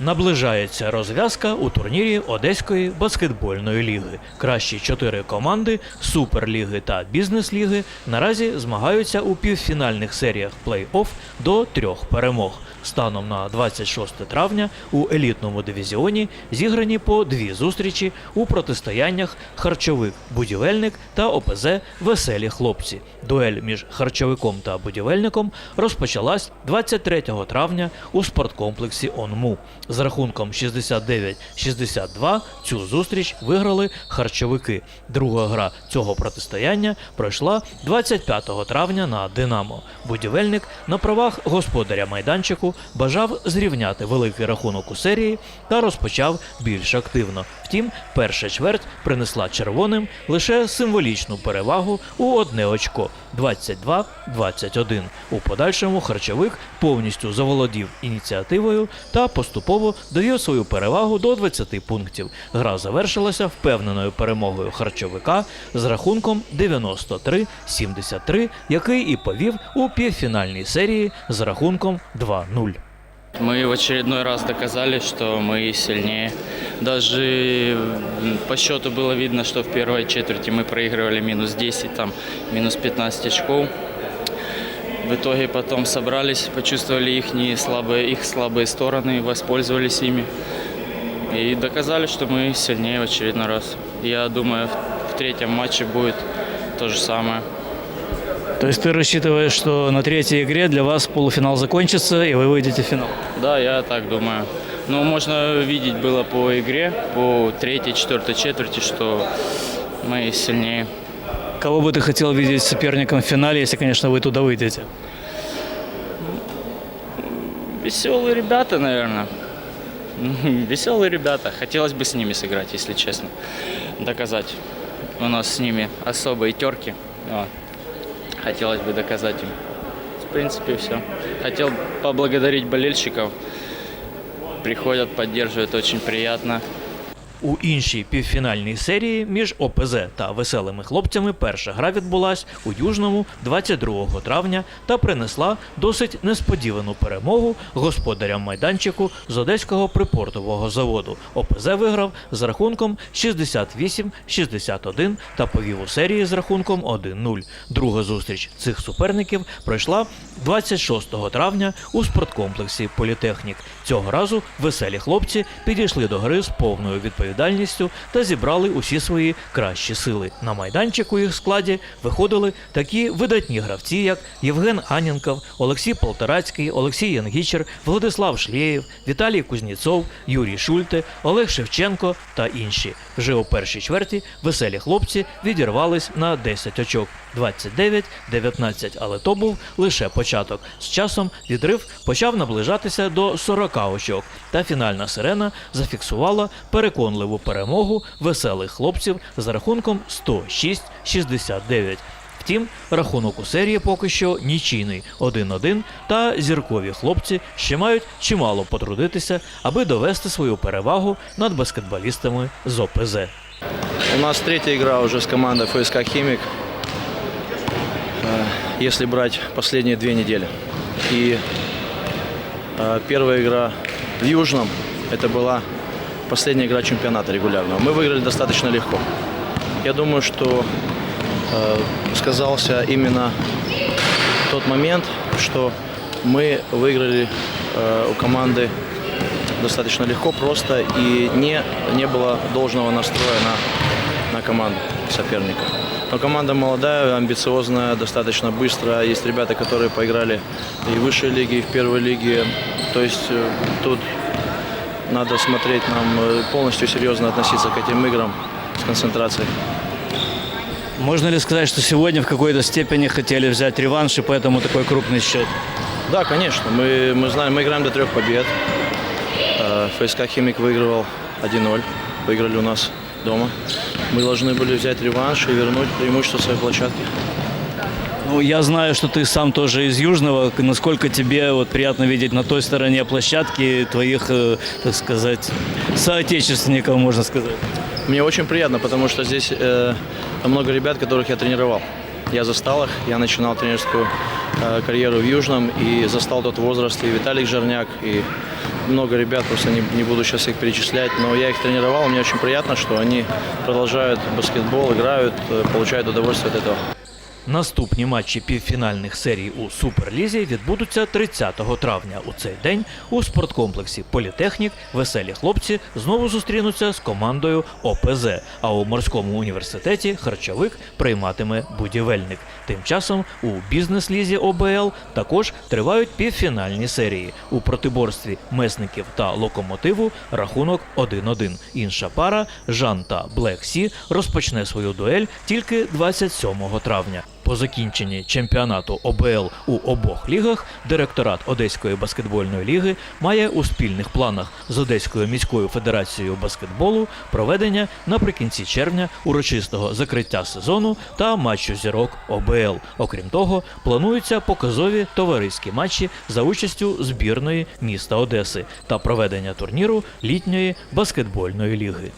Наближається розв'язка у турнірі Одеської баскетбольної ліги. Кращі чотири команди Суперліги та Бізнес-ліги наразі змагаються у півфінальних серіях плей-офф до трьох перемог. Станом на 26 травня у елітному дивізіоні зіграні по дві зустрічі у протистояннях харчовик будівельник та ОПЗ Веселі хлопці. Дуель між харчовиком та будівельником розпочалась 23 травня у спорткомплексі ОНМУ. З рахунком 69-62 цю зустріч виграли харчовики. Друга гра цього протистояння пройшла 25 травня на Динамо. Будівельник на правах господаря майданчику бажав зрівняти великий рахунок у серії та розпочав більш активно. Втім, перша чверть принесла червоним лише символічну перевагу у одне очко 22-21. У подальшому харчовик повністю заволодів ініціативою та поступово довів свою перевагу до 20 пунктів. Гра завершилася впевненою перемогою харчовика з рахунком 93-73, який і повів у півфінальній серії з рахунком 2-0. Мы в очередной раз доказали, что мы сильнее. Даже по счету было видно, что в первой четверти мы проигрывали минус 10, там минус 15 очков. В итоге потом собрались, почувствовали их слабые, их слабые стороны, воспользовались ими. И доказали, что мы сильнее в очередной раз. Я думаю, в третьем матче будет то же самое. То есть ты рассчитываешь, что на третьей игре для вас полуфинал закончится и вы выйдете в финал? Да, я так думаю. Но можно видеть было по игре, по третьей, четвертой четверти, что мы сильнее. Кого бы ты хотел видеть соперником в финале, если, конечно, вы туда выйдете? Веселые ребята, наверное. Веселые ребята. Хотелось бы с ними сыграть, если честно. Доказать. У нас с ними особые терки. Вот. Хотелось бы доказать им. В принципе, все. Хотел поблагодарить болельщиков. Приходят, поддерживают, очень приятно. У іншій півфінальній серії між ОПЗ та веселими хлопцями перша гра відбулась у Южному 22 травня та принесла досить несподівану перемогу господарям майданчику з одеського припортового заводу. ОПЗ виграв з рахунком 68-61 та повів у серії з рахунком 1-0. Друга зустріч цих суперників пройшла 26 травня у спорткомплексі Політехнік. Цього разу веселі хлопці підійшли до гри з повною відповідальністю та зібрали усі свої кращі сили. На майданчику їх складі виходили такі видатні гравці, як Євген Анінков, Олексій Полторацький, Олексій Янгічер, Владислав Шлєєв, Віталій Кузніцов, Юрій Шульте, Олег Шевченко та інші. Вже у першій чверті веселі хлопці відірвались на 10 очок. 29-19, але то був лише початок. З часом відрив почав наближатися до 40 очок, та фінальна сирена зафіксувала переконливу перемогу веселих хлопців за рахунком 106-69. Втім, рахунок у серії поки що нічийний 1-1, та зіркові хлопці ще мають чимало потрудитися, аби довести свою перевагу над баскетболістами з ОПЗ. У нас третья игра уже с командой ФСК «Химик», э, если брать последние две недели. И э, первая игра в Южном, это была Последняя игра чемпионата регулярного. Мы выиграли достаточно легко. Я думаю, что э, сказался именно тот момент, что мы выиграли э, у команды достаточно легко, просто и не, не было должного настроя на, на команду соперника. Но команда молодая, амбициозная, достаточно быстрая. Есть ребята, которые поиграли и в высшей лиге, и в первой лиге. То есть э, тут надо смотреть нам э, полностью серьезно относиться к этим играм с концентрацией. Можно ли сказать, что сегодня в какой-то степени хотели взять реванш, и поэтому такой крупный счет? Да, конечно. Мы, мы знаем, мы играем до трех побед. Э, ФСК «Химик» выигрывал 1-0. Выиграли у нас дома. Мы должны были взять реванш и вернуть преимущество своей площадки. Ну, я знаю, что ты сам тоже из Южного. Насколько тебе вот приятно видеть на той стороне площадки твоих, э, так сказать, соотечественников, можно сказать? Мне очень приятно, потому что здесь э, много ребят, которых я тренировал. Я застал их, я начинал тренерскую э, карьеру в Южном и застал тот возраст и Виталик Жерняк, и много ребят, просто не, не буду сейчас их перечислять, но я их тренировал, мне очень приятно, что они продолжают баскетбол, играют, э, получают удовольствие от этого. Наступні матчі півфінальних серій у Суперлізі відбудуться 30 травня. У цей день у спорткомплексі Політехнік веселі хлопці знову зустрінуться з командою ОПЗ. А у морському університеті харчовик прийматиме будівельник. Тим часом у бізнес-лізі ОБЛ також тривають півфінальні серії. У протиборстві месників та локомотиву рахунок 1-1. Інша пара Жан та Блек Сі розпочне свою дуель тільки 27 травня. По закінченні чемпіонату ОБЛ у обох лігах директорат Одеської баскетбольної ліги має у спільних планах з Одеською міською федерацією баскетболу проведення наприкінці червня урочистого закриття сезону та матчу зірок ОБЛ. Окрім того, плануються показові товариські матчі за участю збірної міста Одеси та проведення турніру літньої баскетбольної ліги.